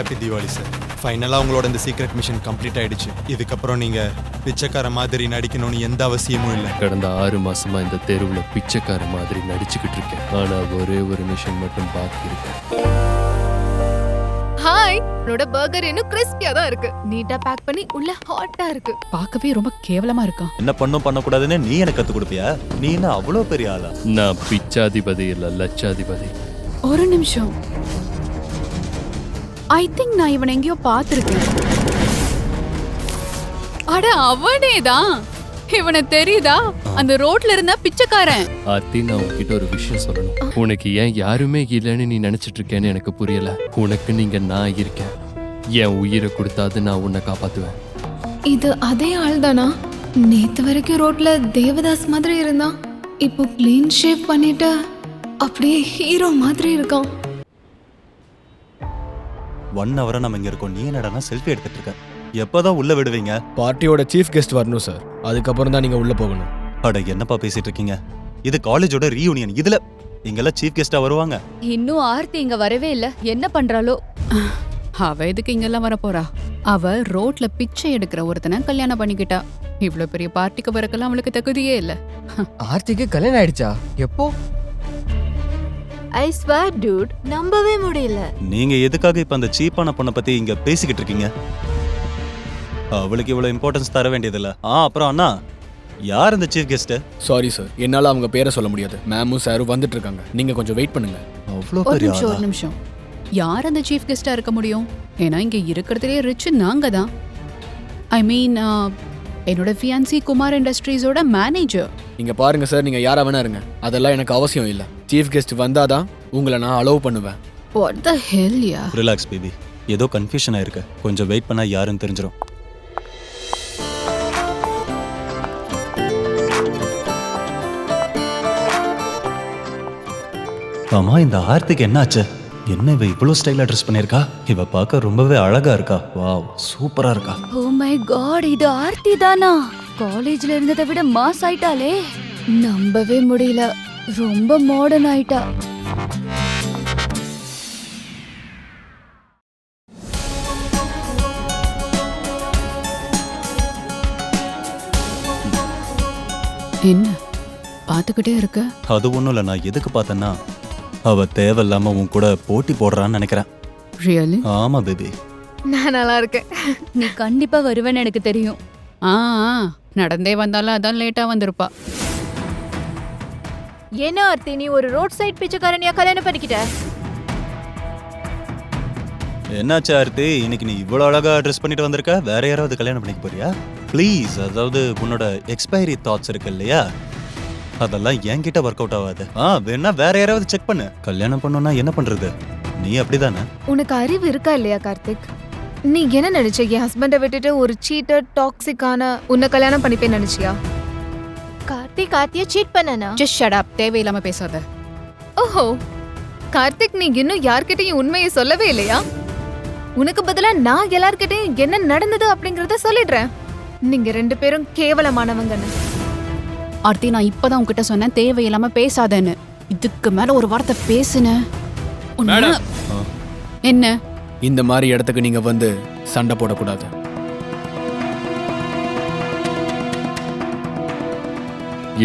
Happy Deepavali sir ஃபைனலாக உங்களோட இந்த சீக்ரெட் மிஷன் கம்ப்ளீட் ஆயிடுச்சு. இதுக்கப்புறம் நீங்கள் பிச்சைக்கார மாதிரி நடிக்கணும்னு எந்த அவசியமும் இல்லை. கடந்த ஆறு மாசமா இந்த தெருவுல பிச்சைக்கார மாதிரி நடிச்சுக்கிட்டு இருக்கேன். ஆனா ஒரே ஒரு மிஷன் மட்டும் பாக்கி இருக்கு. ஹாய் உன்னோட பர்கர் இன்னும் கிறிஸ்பியா தான் இருக்கு. நீட்டா பேக் பண்ணி உள்ள ஹாட்டா இருக்கு. பார்க்கவே ரொம்ப கேவலமா இருக்கான் என்ன பண்ணும் பண்ணக்கூடாதுன்னு நீ எனக்கு கத்து கொடுப்பியா? நீ என்ன அவ்வளோ பெரிய ஆளா? நான் பிச்சாதிபதி இல்ல லட்சாதிபதி. ஒரு நிமிஷம். ஐ திங்க் நான் இவனை எங்கேயோ பார்த்திருக்கேன். அட அவனே தான் இவனை தெரியுதா? அந்த ரோட்ல இருந்தா பிச்சைக்காரன். ஆர்த்தி நான் உன்கிட்ட ஒரு விஷயம் சொல்லணும். உனக்கு ஏன் யாருமே இல்லைன்னு நீ நினைச்சிட்டு இருக்கேன்னு எனக்கு புரியல. உனக்கு நீங்க நான் இருக்கேன். என் உயிரை கொடுத்தாது நான் உன்னை காப்பாத்துவேன். இது அதே ஆள் தானா? நேத்து வரைக்கும் ரோட்ல தேவதாஸ் மாதிரி இருந்தான். இப்போ க்ளீன் ஷேப் பண்ணிட்டு அப்படியே ஹீரோ மாதிரி இருக்கான். ஒன் ஹவரா நம்ம இங்க இருக்கோம். நீ என்னடா செல்ஃபி எடுத்துட்டு இருக்க எப்பதான் உள்ள விடுவீங்க? பார்ட்டியோட சீஃப் கெஸ்ட் வரணும் சார் அதுக்கப்புறம் தான் நீங்கள் உள்ளே போகணும். அட என்னப்பா பேசிட்டு இருக்கீங்க இது காலேஜோட ரீயூனியன் இதுல இங்கெல்லாம் சீஃப் கெஸ்டா வருவாங்க. இன்னும் ஆர்த்தி இங்க வரவே இல்ல. என்ன பண்றாளோ? அவ எதுக்கு இங்கெல்லாம் வர போறா அவ ரோட்ல பிச்சை எடுக்கிற ஒருத்தனை கல்யாணம் பண்ணிக்கிட்டா. இவ்ளோ பெரிய பார்ட்டிக்கு வரக்கெல்லாம் அவளுக்கு தகுதியே இல்ல. ஆர்த்திக்கு கல்யாணம் ஆயிடுச்சா? எப்போ? ஐ ஸ்வேர் டூட் நம்பவே முடியல. நீங்க எதுக்காக இப்ப அந்த சீப்பான பொண்ணை பத்தி இங்க பேசிக்கிட்டு இருக்கீங்க? அவளுக்கு இவ்வளவு இம்பார்ட்டன்ஸ் தர வேண்டியதில்ல. ஆ அப்புறம் அண்ணா யார் இந்த சீஃப் கெஸ்ட் சாரி சார் என்னால் அவங்க பேரை சொல்ல முடியாது. மேமும் சாரும் வந்துட்டு இருக்காங்க. நீங்கள் கொஞ்சம் வெயிட் பண்ணுங்க. அவ்வளோ ஒரு பெரிய நிமிஷம் ஆளா? ஒரு நிமிஷம். யார் அந்த சீஃப் கெஸ்டா இருக்க முடியும்? ஏன்னா இங்க இருக்கிறதுலே ரிச் நாங்க தான். ஐ மீன் என்னோட ஃபியான்சி குமார் இண்டஸ்ட்ரீஸோட மேனேஜர் இங்கே பாருங்க சார் நீங்கள் யாரா வேணா இருங்க. அதெல்லாம் எனக்கு அவசியம் இல்லை. சீஃப் கெஸ்ட் வந்தாதான் உங்களை நான் அலோவ் பண்ணுவேன். What the hell ya relax baby ஏதோ கன்ஃபியூஷன் ஆயிருக்கு. கொஞ்சம் வெயிட் பண்ணா யாருன்னு தெரிஞ்சிடும் ஆமா இந்த ஆர்த்திக்கு என்னாச்சு? என்ன இவ இவ்வளோ ஸ்டைலா ட்ரெஸ் பண்ணியிருக்கா? இவ பார்க்க ரொம்பவே அழகா இருக்கா. வாவ் சூப்பரா இருக்கா. ஓ மை காட் இது ஆர்த்தி தானா? காலேஜ்ல இருந்ததை விட மாஸ் ஆயிட்டாளே. நம்பவே முடியல. ரொம்ப மாடர்ன் ஆயிட்டா. என்ன? பார்த்துக்கிட்டே இருக்க? அது ஒன்றும் இல்லை. நான் எதுக்கு பார்த்தேன்னா அவ தேவையில்லாம உன் கூட போட்டி போடுறான்னு நினைக்கிறேன். ரியலி ஆமா பேபி. நான் நல்லா இருக்கேன். நீ கண்டிப்பா வருவேன்னு எனக்கு தெரியும். ஆ ஆ, நடந்தே வந்தாலும் அதான் லேட்டா வந்திருப்பா. என்ன ஆர்த்தி நீ ஒரு ரோட் சைட் பிச்சைக்காரனியா கல்யாணம் பண்ணிக்கிட்ட? என்னாச்சு ஆர்த்தி? இன்னைக்கு நீ இவ்வளோ அழகா ட்ரெஸ் பண்ணிட்டு வந்திருக்க? வேற யாராவது கல்யாணம் பண்ணிக்க போறியா? ப்ளீஸ் அதாவது உன்னோட எக்ஸ்பைரி தாட்ஸ் இருக்கு இல்லையா? அதெல்லாம் என்கிட்ட ஒர்க் அவுட் ஆகாது. ஆ வேணா வேற யாராவது செக் பண்ணு. கல்யாணம் பண்ணோம்னா என்ன பண்றது? நீ அப்படிதானே? உனக்கு அறிவு இருக்கா இல்லையா கார்த்திக்? நீ என்ன நினைச்ச? என் ஹஸ்பண்டை விட்டுட்டு ஒரு சீட்டர் டாக்ஸிக்கான உன்னை கல்யாணம் பண்ணிப்பேன் நினைச்சியா? கார்த்திக் ஆர்த்திய சீட் பண்ணனா? ஜஸ்ட் ஷட் அப் தேவையில்லாம பேசாத. ஓஹோ. கார்த்திக் நீ இன்னும் யார்கிட்டயும் உண்மையை சொல்லவே இல்லையா? உனக்கு பதிலா நான் எல்லார்கிட்டயும் என்ன நடந்தது அப்படிங்கறத சொல்லிடுறேன். நீங்க ரெண்டு பேரும் கேவலமானவங்கன்னு. ஆர்த்தி நான் இப்பதான் உன்கிட்ட சொன்னேன் தேவையில்லாம பேசாதேன்னு. இதுக்கு மேல ஒரு வார்த்தை பேசுன. என்ன? இந்த மாதிரி இடத்துக்கு நீங்கள் வந்து சண்டை போடக்கூடாது.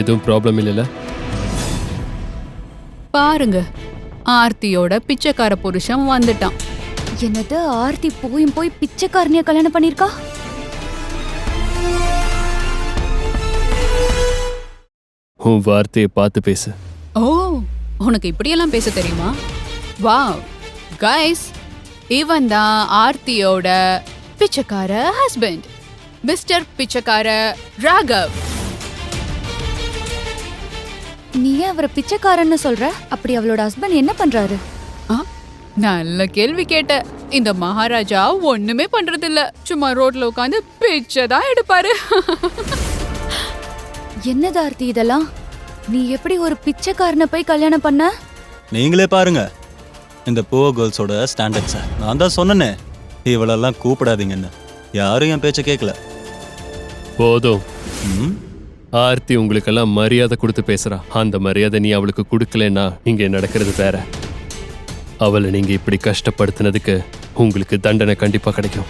எதுவும் ப்ராப்ளம் இல்லைல்ல? பாருங்க. ஆர்த்தியோட பிச்சைக்கார புருஷன் வந்துட்டான். என்னது ஆர்த்தி போயும் போய் பிச்சைக்காரனியா கல்யாணம் பண்ணிருக்கா உன் வார்த்தையை பார்த்து பேசு. ஓ உனக்கு இப்படியெல்லாம் பேச தெரியுமா? வாவ் கைஸ் இவன் தான் ஆர்த்தியோட பிச்சைக்கார ஹஸ்பண்ட் மிஸ்டர் பிச்சைக்கார ராகவ். நீ அவரை பிச்சைக்காரன்னு சொல்ற? அப்படி அவளோட ஹஸ்பண்ட் என்ன பண்றாரு? ஆ, நல்ல கேள்வி கேட்ட. இந்த மகாராஜா ஒண்ணுமே பண்றது இல்ல சும்மா ரோட்ல உட்காந்து பிச்சை தான் எடுப்பாரு. என்னது ஆர்த்தி இதெல்லாம்? நீ எப்படி ஒரு பிச்சைக்காரனை போய் கல்யாணம் பண்ண? நீங்களே பாருங்க. இந்த புவர் கேர்ள்ஸோட ஸ்டாண்டர்ட்ஸை நான் தான் சொன்னேனே இவளெல்லாம் கூப்பிடாதீங்கன்னு. யாரும் என் பேச்சை கேட்கல போதும். ம்? ஆர்த்தி உங்களுக்கெல்லாம் மரியாதை கொடுத்து பேசுறா. அந்த மரியாதை நீ அவளுக்கு கொடுக்கலன்னா இங்க நடக்கிறது வேற. அவளை நீங்க இப்படி கஷ்டப்படுத்தினதுக்கு உங்களுக்கு தண்டனை கண்டிப்பா கிடைக்கும்.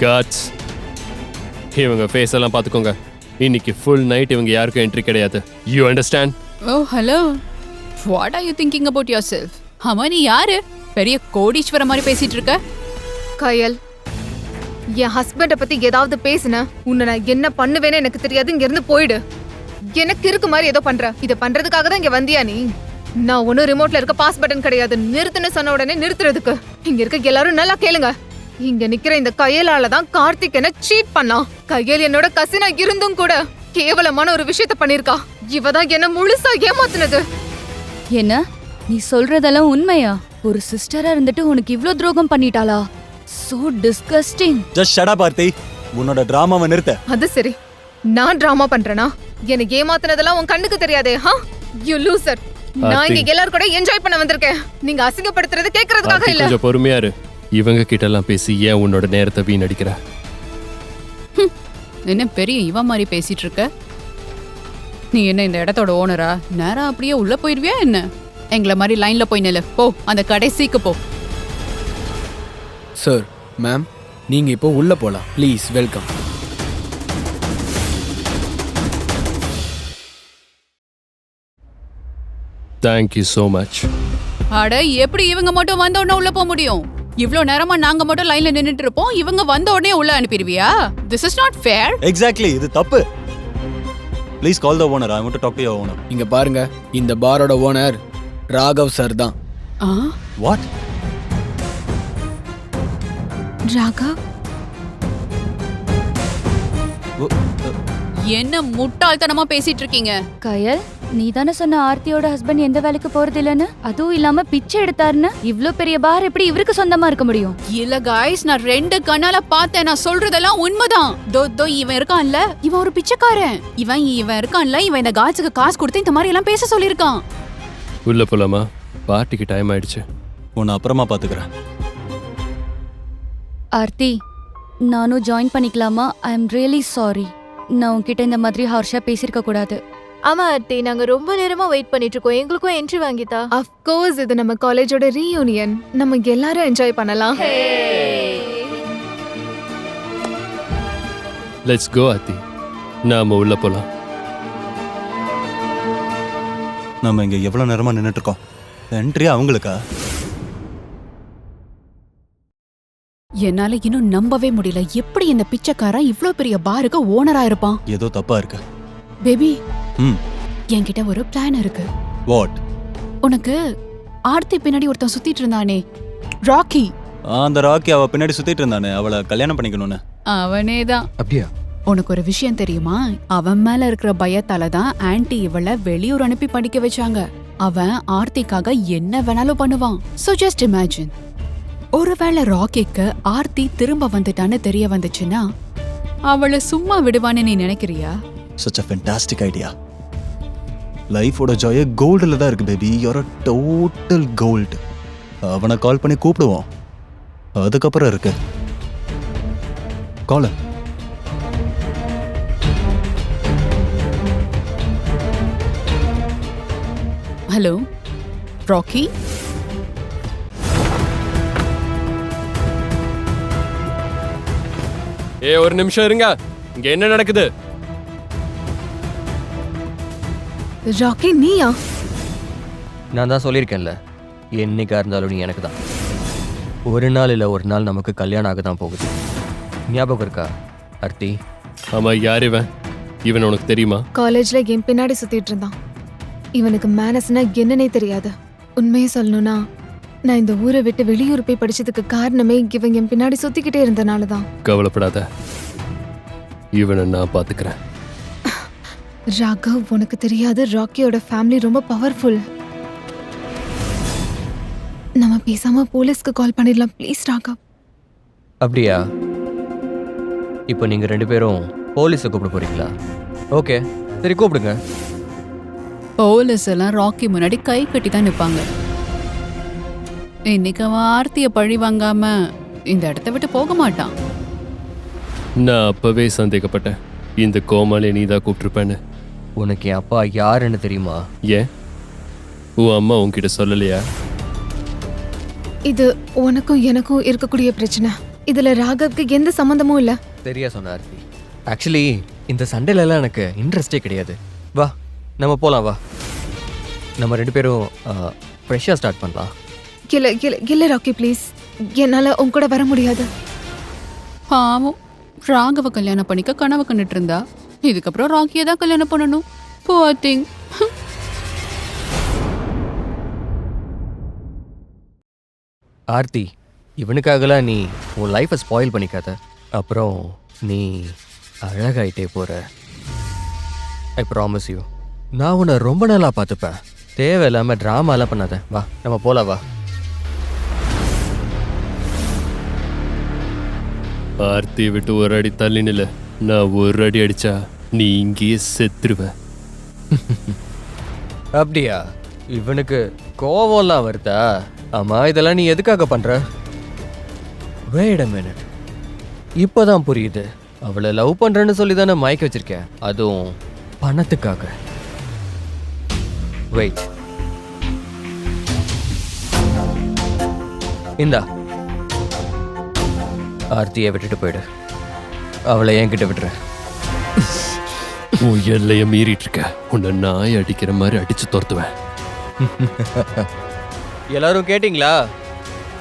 காட்ஸ் இவங்க ஃபேஸ் எல்லாம் பார்த்துக்கோங்க. இன்னைக்கு ஃபுல் நைட் இவங்க யாருக்கும் என்ட்ரி கிடையாது. You understand oh hello what are you thinking about yourself ஆமா நீ யாரு? பெரிய கோடீஸ்வர மாதிரி பேசிட்டு இருக்க. கயல் என் ஹஸ்பண்ட பத்தி ஏதாவது பேசுன உன்னை நான் என்ன பண்ணுவேன்னு எனக்கு தெரியாது இங்க இருந்து போயிடு. எனக்கு இருக்கு மாதிரி ஏதோ பண்ற. இத பண்றதுக்காக தான் இங்க வந்தியா நீ? நான் ஒன்னும் ரிமோட்ல இருக்க பாஸ் பட்டன் கிடையாது. நிறுத்துன்னு சொன்ன உடனே நிறுத்துறதுக்கு. இங்க இருக்க எல்லாரும் நல்லா கேளுங்க. இங்க நிக்கிற இந்த கையலால தான் கார்த்திக் என்ன சீட் பண்ணான். கையல் என்னோட கசினா இருந்தும் கூட கேவலமான ஒரு விஷயத்த பண்ணிருக்கா இவ தான் என்ன முழுசா ஏமாத்துனது. என்ன? நீ சொல்றதெல்லாம் உண்மையா? ஒரு சிஸ்டரா இருந்துட்டு உனக்கு இவ்ளோ துரோகம் பண்ணிட்டாளா? So disgusting just shut up Parthi உன்னோட டிராமாவை நிறுத்த. அது சரி. நான் டிராமா பண்றேனா? எனக்கு ஏமாத்துனதெல்லாம் உன் கண்ணுக்கு தெரியாதே ஹா யூ லூசர் நான் இங்க எல்லாரும் கூட என்ஜாய் பண்ண வந்திருக்கேன். நீங்க அசிங்கப்படுத்துறது கேக்குறதுக்காக இல்ல. கொஞ்சம் பொறுமையா இரு. இவங்க கிட்ட எல்லாம் பேசி ஏன் உன்னோட நேரத்தை வீணடிக்கிற? என்ன பெரிய இவ மாதிரி பேசிட்டு இருக்க? நீ என்ன இந்த இடத்தோட ஓனரா நேரா அப்படியே உள்ள போயிருவியா என்ன? எங்களை மாதிரி லைன்ல போய் நில்லு. போ அந்த கடைசிக்கு போ. சார் மேம் நீங்கள் இப்போ உள்ளே போகலாம் please welcome thank you so much அட எப்படி இவங்க மட்டும் வந்த உடனே உள்ள போக முடியும்? இவ்ளோ நேரமா நாங்க மட்டும் லைன்ல நின்னுட்டு இருப்போம். இவங்க வந்த உடனே உள்ள அனுப்பிடுவியா? This is not fair exactly இது தப்பு. Please call the owner I want to talk to your owner இங்கே பாருங்க இந்த பாரோட ஓனர் ராகவ் சார் தான். வாட் ராகவ்? என்ன முட்டாள்தனமா பேசிட்டு இருக்கீங்க கயல் நீ தானே சொன்ன ஆர்த்தியோட ஹஸ்பண்ட் எந்த வேலைக்கு போறது இல்லைன்னு அதுவும் இல்லாம பிச்சை எடுத்தாருன்னு? இவ்ளோ பெரிய பார் எப்படி இவருக்கு சொந்தமா இருக்க முடியும்? இல்ல காய்ஸ் நான் ரெண்டு கண்ணால பார்த்தேன். நான் சொல்றதெல்லாம் உண்மைதான். தோ தோ இவன் இருக்கான்ல? இவன் ஒரு பிச்சைக்காரன். இவன் இவன் இருக்கான்ல? இவன் இந்த காய்ஸுக்கு காசு கொடுத்து இந்த மாதிரி எல்லாம் பேச சொல்லியிருக்கான். உள்ள போலாமா? பார்ட்டிக்கு டைம் ஆயிடுச்சு. உன்னை அப்புறமா பார்த்துக்கிறேன் ஆர்த்தி நானும் ஜாயின் பண்ணிக்கலாமா? ஐ எம் ரியலி சாரி நான் உன்கிட்ட இந்த மாதிரி ஹார்ஷா பேசியிருக்க கூடாது. ஆமா ஆர்த்தி. நாங்க ரொம்ப நேரமா வெயிட் பண்ணிட்டு இருக்கோம். எங்களுக்கும் என்ட்ரி வாங்கித்தா. அஃப் கோர்ஸ் இது நம்ம காலேஜோட ரீயூனியன் நம்ம எல்லாரும் என்ஜாய் பண்ணலாம். லெட்ஸ் கோ அத்தி நாம உள்ள போலாம். நம்ம இங்க எவ்வளவு நேரமா நின்னுட்டு இருக்கோம் என்ட்ரி அவங்களுக்கா? என்னால இன்னும் நம்பவே முடியல. எப்படி இந்த பிச்சைக்காரன் இவ்ளோ பெரிய பாருக்கு ஓனரா இருப்பான்? ஏதோ தப்பா இருக்கு. பேபி ம். என்கிட்ட ஒரு பிளான் இருக்கு. வாட் உனக்கு ஆர்த்தி பின்னாடி ஒருத்தன் சுத்திட்டு இருந்தானே. ராக்கி அந்த ராக்கி அவ பின்னாடி சுத்திட்டு இருந்தானே. அவளை கல்யாணம் பண்ணிக்கணும்னு. அவனே தான் அப்படியா? உனக்கு ஒரு விஷயம் தெரியுமா? அவன் மேல இருக்கிற பயத்தால தான் ஆன்ட்டி இவளை வெளியூர் அனுப்பி படிக்க வச்சாங்க. அவன் ஆர்த்திக்காக என்ன வேணாலும் பண்ணுவான். சோ ஜஸ்ட் இமேஜின் ஒருவேளை ராக்கிக்கு ஆர்த்தி திரும்ப வந்துட்டான்னு தெரிய வந்துச்சுன்னா அவளை சும்மா விடுவான்னு நீ நினைக்கிறியா? சச் அ ஃபென்டாஸ்டிக் ஐடியா லைஃபோட ஜாய கோல்டில் தான் இருக்கு பேபி யூர் டோட்டல் கோல்டு அவனை கால் பண்ணி கூப்பிடுவோம். அதுக்கப்புறம் இருக்கு. கால் ஹலோ ராக்கி ஏ ஒரு நிமிஷம் இருங்க. இங்க என்ன நடக்குது? ராக்கி நீயா? நான் தான் சொல்லியிருக்கேன்ல. என்னைக்கா இருந்தாலும் நீ எனக்கு தான் ஒரு நாள் இல்லை ஒரு நாள் நமக்கு கல்யாணம் ஆக தான் போகுது. ஞாபகம் இருக்கா ஆர்த்தி ஆமா யார் இவன்? இவன் உனக்கு தெரியுமா? காலேஜ்ல என் பின்னாடி சுத்திட்டு இருந்தான். இவனுக்கு மேனஸ்னா என்னன்னே தெரியாது. உண்மையை சொல்லணும்னா நான் இந்த ஊரை விட்டு வெளியூர் போய் படிச்சதுக்கு காரணமே இவன் என் பின்னாடி சுத்திக்கிட்டே இருந்தனால தான். கவலைப்படாத. இவனை நான் பாத்துக்கிறேன். ராகவ் உனக்கு தெரியாது ராக்கியோட ஃபேமிலி ரொம்ப பவர்ஃபுல் நம்ம பேசாம போலீஸ்க்கு கால் பண்ணிடலாம் ப்ளீஸ் ராகவ். அப்படியா? இப்போ நீங்கள் ரெண்டு பேரும் போலீஸை கூப்பிட போறீங்களா? ஓகே சரி கூப்பிடுங்க. போலீஸ் எல்லாம் ராக்கி முன்னாடி கை கட்டி தான் நிப்பாங்க. இன்னைக்கு அவன் ஆர்த்திய பழி வாங்காம இந்த இடத்த விட்டு போக மாட்டான். நான் அப்பவே சந்தேகப்பட்டேன். இந்த கோமாளி நீ தான் கூப்பிட்டுருப்பேன்னு. உனக்கு என் அப்பா யாருன்னு தெரியுமா? ஏன்? உன் அம்மா உன்கிட்ட சொல்லலையா? இது உனக்கும் எனக்கும் இருக்கக்கூடிய பிரச்சனை. இதுல ராகவ்க்கு எந்த சம்மந்தமும் இல்ல. சரியா சொன்ன ஆர்த்தி. ஆக்சுவலி இந்த சண்டையிலலாம் எனக்கு இன்ட்ரெஸ்டே கிடையாது. வா நம்ம போகலாம் வா. நம்ம ரெண்டு பேரும் ஃப்ரெஷ்ஷாக ஸ்டார்ட் பண்ணலாம். இல்ல இல்ல இல்ல ராக்கி ப்ளீஸ். என்னால உன் கூட வர முடியாது. பாவம். ராகவ கல்யாணம் பண்ணிக்க கனவு கண்டுட்டு இருந்தா இதுக்கப்புறம் ராக்கியை தான் கல்யாணம் பண்ணணும். Poor thing. ஆர்த்தி இவனுக்காகலாம் நீ உன் லைஃப்பை ஸ்பாயில் பண்ணிக்காத. அப்புறம் நீ அழகாயிட்டே போற. ஐ ப்ராமிஸ் யூ நான் உன்னை ரொம்ப நாளாக பார்த்துப்பேன். தேவையில்லாமல் ட்ராமாலாம் பண்ணாத. வா நம்ம போலாம் வா. ஆர்த்தி விட்டு ஒரு அடி தள்ளி நில்லு. நான் ஒரு அடி அடிச்சா நீ இங்கேயே செத்துருவ. அப்படியா? இவனுக்கு கோவம்லாம் வருதா? ஆமா இதெல்லாம் நீ எதுக்காக பண்ற? வேட மினிட் இப்போதான் புரியுது. அவளை லவ் பண்றேன்னு சொல்லி தானே மயக்க வச்சிருக்கேன். அதுவும் பணத்துக்காக. வெயிட் இந்தா. ஆர்த்தியை விட்டுட்டு போயிடு. அவளை என்கிட்ட விட்டுரு. உன் எல்லைய மீறிட்டு இருக்க உன்னை நாய் அடிக்கிற மாதிரி அடிச்சு துரத்துவேன். எல்லாரும் கேட்டிங்களா?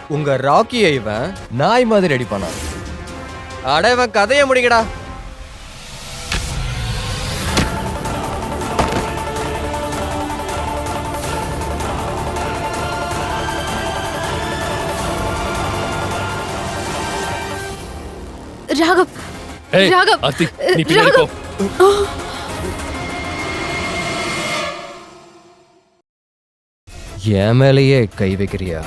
உங்க ராக்கியை இவன் நாய் மாதிரி அடிப்பானா? அட இவன் கதையை முடிங்கடா. ராகவ் ராகவ் ஆர்த்தி நீ பின்னாடி போ. என் மேலேயே கை வைக்கிறியா?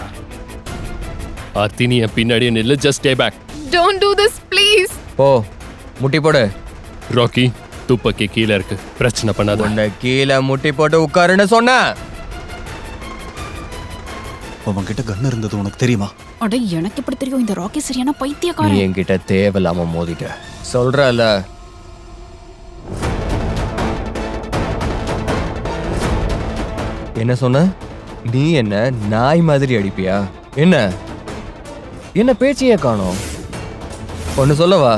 ஆர்த்தி நீ என் பின்னாடியே நில்லு just stay back don't do this please போ முட்டி போடு. ராக்கி துப்பாக்கி கீழே இருக்கு. பிரச்சனை பண்ணாத. உன்னை கீழே முட்டி போட்டு உட்காருன்னு சொன்னேன் அவன்கிட்ட கன் இருந்தது உனக்கு தெரியுமா? அட எனக்கு எப்படி தெரியும்? இந்த ராக்கி சரியான நீ என்கிட்ட தேவையில்லாம மோதிட்ட. சொல்றல என்ன சொன்ன? நீ என்ன நாய் மாதிரி அடிப்பியா? என்ன? என்ன பேச்சையே காணோம்? ஒன்னு சொல்லவா?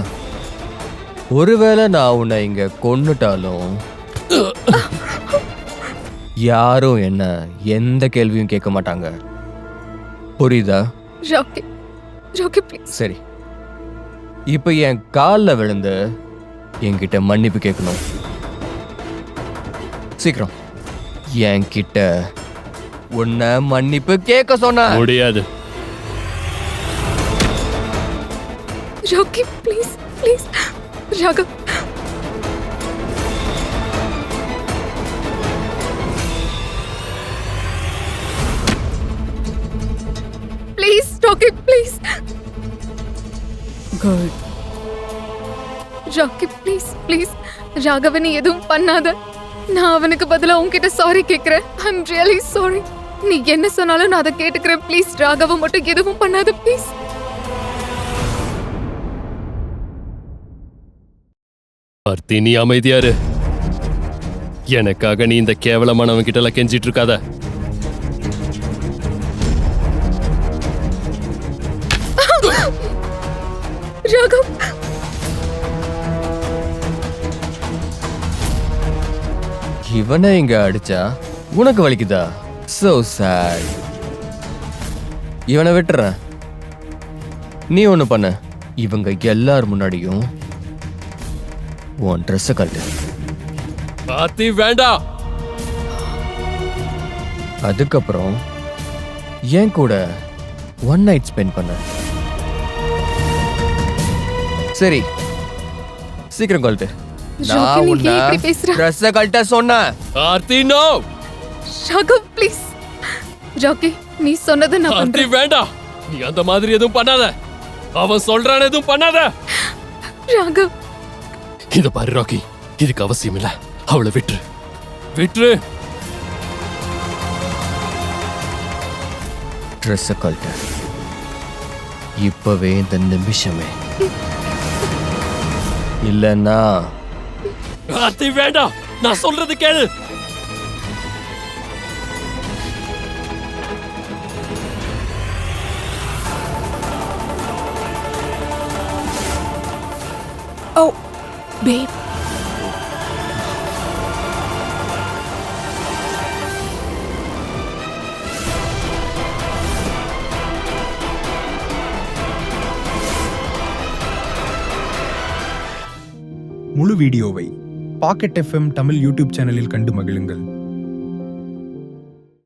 ஒருவேளை நான் உன்னை இங்க கொன்னுட்டாலும் யாரும் என்ன எந்த கேள்வியும் கேட்க மாட்டாங்க. புரியுதா? ராக்கி ராக்கி ப்ளீஸ் சரி. இப்போ என் காலில் விழுந்து என்கிட்ட மன்னிப்பு கேட்கணும். சீக்கிரம். என்கிட்ட உன்னை மன்னிப்பு கேட்க சொன்ன. முடியாது. Rocky please please Raghav please Rocky please good Rocky please please Raghavan எதுவும் பண்ணாத. நான் அவனுக்கு பதிலா உன்கிட்ட சாரி கேக்குறேன். ஐம் ரியலி சாரி நீ என்ன சொன்னாலும் நான் அதை கேட்டுக்கிறேன். ப்ளீஸ் ராகவ மட்டும் எதுவும் பண்ணாத ப்ளீஸ் ஆர்த்தி நீ அமைதியா இரு எனக்காக நீ இந்த கேவலமானவன் கிட்ட எல்லாம் கெஞ்சிட்டு இருக்காத. ராகவ் இவனை இங்க அடிச்சா உனக்கு வலிக்குதா? So sad. இவனை விட்டுறேன். நீ ஒண்ணு பண்ண. இவங்க எல்லார் முன்னாடியும் உன் ட்ரெஸ்ஸை கழட்டு. ஆர்த்தி வேண்டாம் அதுக்கப்புறம் என் கூட ஒன் நைட் ஸ்பெண்ட் பண்ண. சரி. சீக்கிரம் கழட்டு. நான் நீ உன்னை ஏன் இப்படி பேசுற? ட்ரெஸ்ஸை கழட்ட சொன்னேன் ஆர்த்தி நோ ராகவ் ப்ளீஸ் ராக்கி நீ சொன்னதை நான் ஆர்த்தி பண்றேன். வேண்டாம் நீ அந்த மாதிரி எதுவும் பண்ணாத. அவன் சொல்றான் எதுவும் பண்ணாத. ராகவ் இத பாரு ராக்கி. இதுக்கு அவசியம் இல்ல. அவளை விட்டுரு. விட்டுரு. கழட்ட. இப்பவே இந்த நிமிஷமே. இல்லன்னா அத்தை வேண்டாம் நான் சொல்றது கேளு Oh, babe. முழு வீடியோவை பாக்கெட் எஃப்எம் தமிழ் யூடியூப் சேனலில் கண்டு மகிழுங்கள்.